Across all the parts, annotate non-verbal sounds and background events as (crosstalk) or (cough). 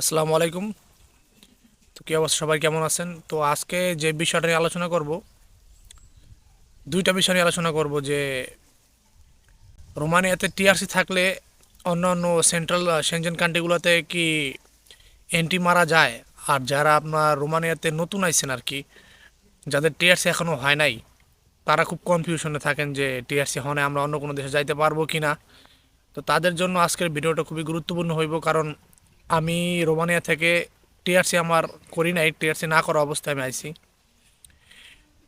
আসসালামু আলাইকুম। তো কী অবস্থা? সবাই কেমন আছেন? তো আজকে যে বিষয়টা নিয়ে আলোচনা করব, দুইটা বিষয় নিয়ে আলোচনা করব যে রোমানিয়াতে টিআরসি থাকলে অন্য অন্য সেন্ট্রাল সেনজেন কান্ট্রিগুলোতে কি এন্ট্রি মারা যায়? আর যারা আপনার রোমানিয়াতে নতুন আইছেন আর কি, যাদের টিআরসি এখনও হয় নাই, তারা খুব কনফিউশনে থাকেন যে টিআরসি হনে আমরা অন্য কোনো দেশে যাইতে পারব কি না তো তাদের জন্য আজকের ভিডিওটা খুবই গুরুত্বপূর্ণ হইব, কারণ আমি রোমানিয়া থেকে টিআরসি আমার করি নাই, টিআরসি না করা অবস্থায় আমি আইছি।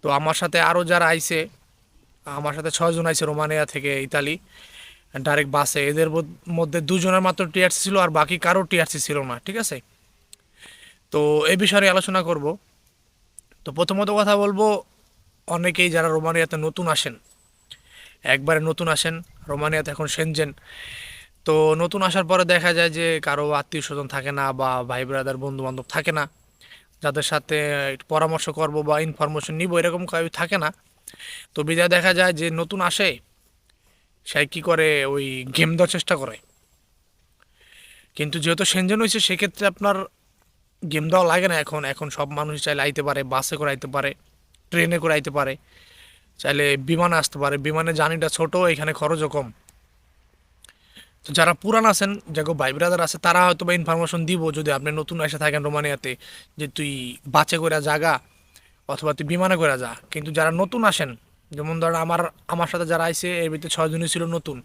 তো আমার সাথে আরও যারা আইছে, আমার সাথে ছয়জন আইছে রোমানিয়া থেকে ইতালি ডাইরেক্ট বাসে এদের মধ্যে দুজনের মাত্র টিআরসি ছিল আর বাকি কারও টিআরসি ছিল না, ঠিক আছে? তো এই বিষয়ে আলোচনা করব। তো প্রথমত কথা বলব, অনেকেই যারা রোমানিয়াতে নতুন আসেন, একবারে নতুন আসেন, রোমানিয়াতে এখন সেনজেন তো নতুন আসার পরে দেখা যায় যে কারও আত্মীয় স্বজন থাকে না বা ভাই ব্রাদার বন্ধু বান্ধব থাকে না। যাদের সাথে পরামর্শ করব বা ইনফরমেশন নিব এরকম কেউ থাকে না। তো বিদায় দেখা যায় যে নতুন আসে, সে কী করে ওই গেম দেওয়ার চেষ্টা করে। কিন্তু যেহেতু সেনজেন হয়েছে, সেক্ষেত্রে আপনার গেম দেওয়া লাগে না এখন। এখন সব মানুষ চাইলে আইতে পারে বাসে করে আইতে পারে ট্রেনে করে আইতে পারে। চাইলে বিমানে আসতে পারে। বিমানে জার্নিটা ছোট, এখানে খরচও কম। তো যারা পুরান আছেন যাকে ভাই ব্রাদার আছে, তারা হয়তো বা ইনফরমেশন দিব যদি আপনি নতুন এসে থাকেন রোমানিয়াতে যে তুই বাসে করে জাগা অথবা তুই বিমানে করে যা। কিন্তু যারা নতুন আসেন, যেমন ধর আমার আমার সাথে যারা আইসে এর ভিতরে ছয়জনই ছিল নতুন।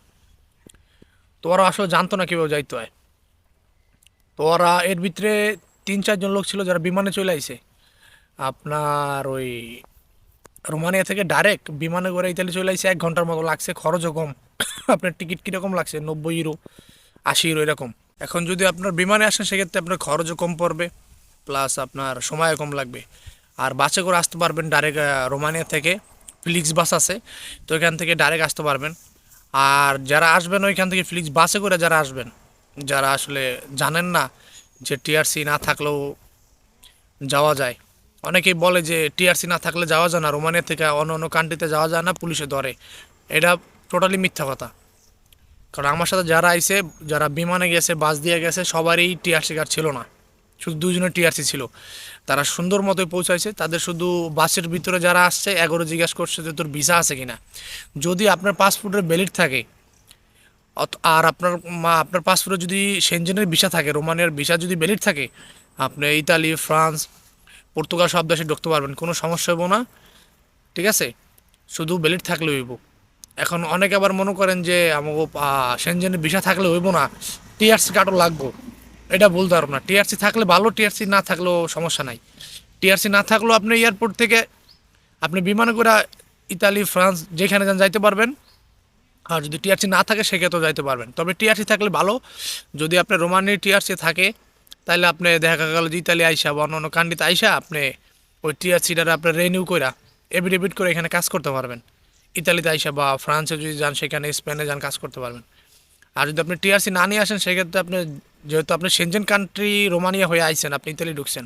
তো ওরা আসলে জানতো না কীভাবে যাইতে হয়। তো ওরা এর ভিতরে তিন চারজন লোক ছিল যারা বিমানে চলে আইসে আপনার ওই রোমানিয়া থেকে ডাইরেক্ট বিমানে করে ইতালি চলে আসছে এক ঘণ্টার মতো লাগছে, খরচও কম। (coughs) আপনার টিকিট কীরকম লাগছে? নব্বই ইউরো আশি ইউরো এরকম। এখন যদি আপনার বিমানে আসেন, সেক্ষেত্রে আপনার খরচও কম পড়বে প্লাস আপনার সময়ও কম লাগবে। আর বাসে করে আসতে পারবেন ডাইরেক্ট রোমানিয়া থেকে, ফ্লিক্স বাস আছে, তো এখান থেকে ডাইরেক্ট আসতে পারবেন। আর যারা আসবেন, ওইখান থেকে ফ্লিক্স বাসে করে যারা আসবেন, যারা আসলে জানেন না যে টিআরসি না থাকলেও যাওয়া যায়। অনেকেই বলে যে টিআরসি না থাকলে যাওয়া যায় না, রোমানিয়া থেকে অন্য অন্য কান্ট্রিতে যাওয়া যায় না, পুলিশে ধরে। এটা টোটালি মিথ্যা কথা। কারণ আমার সাথে যারা আইসে যারা বিমানে গেছে, বাস দিয়ে গেছে, সবারই টিআরসি কার্ড ছিল না। শুধু দুজনের টিআরসি ছিল। তারা সুন্দর মতোই পৌঁছাইছে, তাদের শুধু বাসের ভিতরে যারা আসছে এগারো জিজ্ঞাসা করছে যে তোর ভিসা আছে কিনা। যদি আপনার পাসপোর্টের ভ্যালিড থাকে আর আপনার মা, আপনার পাসপোর্টে যদি সেনজেনের ভিসা থাকে, রোমানিয়ার ভিসা যদি ভ্যালিড থাকে, আপনি ইতালি, ফ্রান্স পর্তুগাল সব দেশে ঢুকতে পারবেন, কোনো সমস্যা হইব না। ঠিক আছে? শুধু ভ্যালিড থাকলে হইব। এখন অনেকে আবার মনে করেন যে আমাকে সেনজেনের ভিসা থাকলে হইব না। টিআরসি কার্ডও লাগবো। এটা বলতে ভুল ধারণা। টিআরসি থাকলে ভালো টিআরসি না থাকলেও সমস্যা নাই। টিআরসি না থাকলেও আপনি এয়ারপোর্ট থেকে আপনি বিমানে করে ইতালি, ফ্রান্স, যেখানে যান যাইতে পারবেন। আর যদি টিআরসি না থাকে, সেক্ষেত্রেও যাইতে পারবেন। তবে টিআরসি থাকলে ভালো। যদি আপনার রোমানির টিআরসি থাকে তাহলে আপনি দেখা গেল যে ইতালি আইসা বা অন্য অন্য কান্ট্রিতে আইসা আপনি ওই টিয়ার সিটার আপনি রেনিউ কইরা এভিডেভিট করে এখানে কাজ করতে পারবেন। ইতালিতে আইসা বা ফ্রান্সে যদি যান, সেখানে স্পেনে যান, কাজ করতে পারবেন। আর যদি আপনি টিআরসি না নিয়ে আসেন, সেক্ষেত্রে আপনি যেহেতু আপনি সেনজেন কান্ট্রি রোমানিয়া হয়ে আইছেন, আপনি ইতালি ঢুকছেন।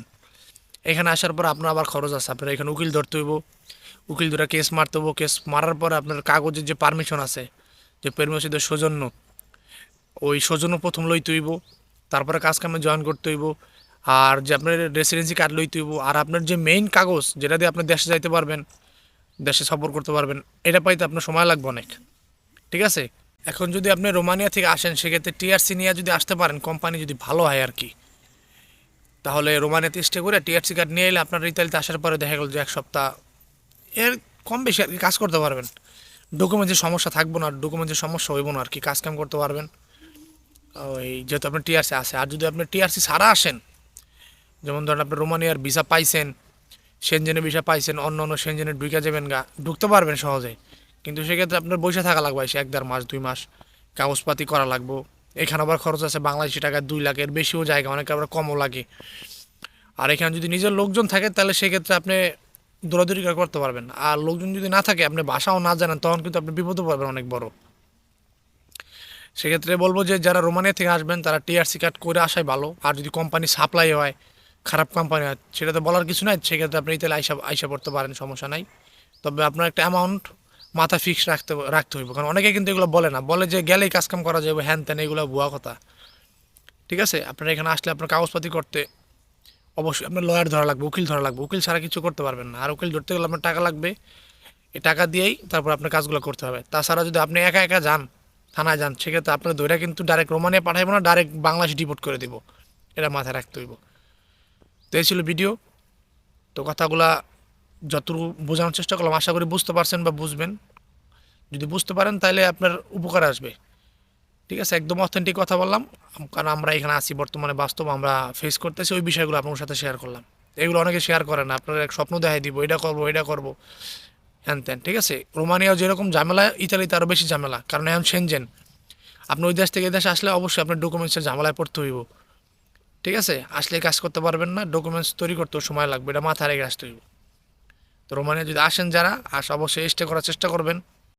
এখানে আসার পর আপনার আবার খরচ আছে। আপনার এখানে উকিল ধরতে হইব। উকিল ধরে কেস মারতে হইব। কেস মারার পর আপনার কাগজের যে পারমিশন আছে, যে পেরমিশনের সৌজন্য, ওই সৌজন্য প্রথম লইতে হইব। তারপরে কাজ কামে জয়েন করতে হইব। আর যে আপনার রেসিডেন্সি কার্ড লইতে হইব। আর আপনার যে মেইন কাগজ, যেটা দিয়ে আপনি দেশে যাইতে পারবেন, দেশে সফর করতে পারবেন, এটা পাইতে আপনার সময় লাগবে অনেক। ঠিক আছে? এখন যদি আপনি রোমানিয়া থেকে আসেন, সেক্ষেত্রে টিআরসি নিয়ে যদি আসতে পারেন কোম্পানি যদি ভালো হয় আর কি, তাহলে রোমানিয়াতে স্টে করে টিআরসি কার্ড নিয়ে এলে আপনার ইতালিতে আসার পরে দেখা গেল যে এক সপ্তাহ এর কম বেশি আর কি কাজ করতে পারবেন। ডকুমেন্টের সমস্যা থাকব না ডকুমেন্টের সমস্যা হইব না আর কি, কাজ কাম করতে পারবেন। ওই যেহেতু আপনার টিআরসি আছে, আর যদি আপনি টিআরসি ছাড়া আসেন, যেমন ধরেন আপনি রোমানিয়ার ভিসা পাইছেন সেনজেনের ভিসা পাইছেন, অন্য অন্য সেনজেনে ঢুকে যাবেন গা, ঢুকতে পারবেন সহজে কিন্তু সেক্ষেত্রে আপনার বসে থাকা লাগবে এসে এক দেড় মাস, দুই মাস কাগজপাতি করা লাগবো। এখানে আবার খরচ আছে বাংলাদেশি টাকা দুই লাখের বেশিও জায়গা, অনেক আবার কমও লাগে। আর এখানে যদি নিজের লোকজন থাকে, তাহলে সেক্ষেত্রে আপনি দৌড়াদৌড়ি করতে পারবেন। আর লোকজন যদি না থাকে, আপনি ভাষাও না জানেন, তখন কিন্তু আপনি বিপদে পড়বেন অনেক বড়। সেক্ষেত্রে বলব যে যারা রোমানিয়া থেকে আসবেন, তারা টিআরসি কার্ড করে আসাই ভালো। আর যদি কোম্পানি সাপ্লাই হয়, খারাপ কোম্পানি হয়, সেটা তো বলার কিছু নাই, সেক্ষেত্রে আপনি ইতালি আইসা আইসা পড়তে পারেন, সমস্যা নাই। তবে আপনার একটা অ্যামাউন্ট মাথা ফিক্স রাখতে রাখতে হইব। কারণ অনেকে কিন্তু এগুলো বলে না। বলে যে গেলেই কাজকাম করা যাবে, হ্যান ত্যান, এগুলো ভুয়া কথা। ঠিক আছে? আপনার এখানে আসলে আপনার কাগজপাতি করতে অবশ্যই আপনার লয়ার ধরা লাগবে, উকিল ধরা লাগবে। উকিল ছাড়া কিছু করতে পারবেন না। আর উকিল ধরতে গেলে আপনার টাকা লাগবে। এই টাকা দিয়েই তারপর আপনার কাজগুলো করতে হবে। তাছাড়া যদি আপনি একা একা যান থানায় যান, সেক্ষেত্রে আপনার ধৈর্য কিন্তু ডাইরেক্ট রোমানিয়া পাঠাইবো না ডাইরেক্ট বাংলাদেশ ডিপোর্ট করে দিব। এটা মাথায় রাখতে হইব। তো এই ছিল ভিডিও তো কথাগুলা যতটুকু বোঝানোর চেষ্টা করলাম, আশা করি বুঝতে পারছেন বা বুঝবেন। যদি বুঝতে পারেন তাহলে আপনার উপকার আসবে। ঠিক আছে, একদম অথেন্টিক কথা বললাম। কারণ আমরা এখানে আছি, বর্তমানে বাস্তব, আমরা ফেস করতেছি, ওই বিষয়গুলো আপনার সাথে শেয়ার করলাম। এগুলো অনেকে শেয়ার করে না, আপনার এক স্বপ্ন দেখাই দিব, এটা করব এটা করব। হ্যান ত্যান ঠিক আছে? রোমানিয়াও যেরকম ঝামেলা, ইতালিতে আরও বেশি ঝামেলা। কারণ এখন সেনজেন আপনি ওই দেশ থেকে এই দেশে আসলে অবশ্যই আপনার ডকুমেন্টসের ঝামেলায় পড়তে হইব। ঠিক আছে? আসলে কাজ করতে পারবেন না ডকুমেন্টস তৈরি করতেও সময় লাগবে। এটা মাথায় রেখে আসতে হইব। তো রোমানিয়া যদি আসেন যারা, আস অবশ্যই স্টে করার চেষ্টা করবেন।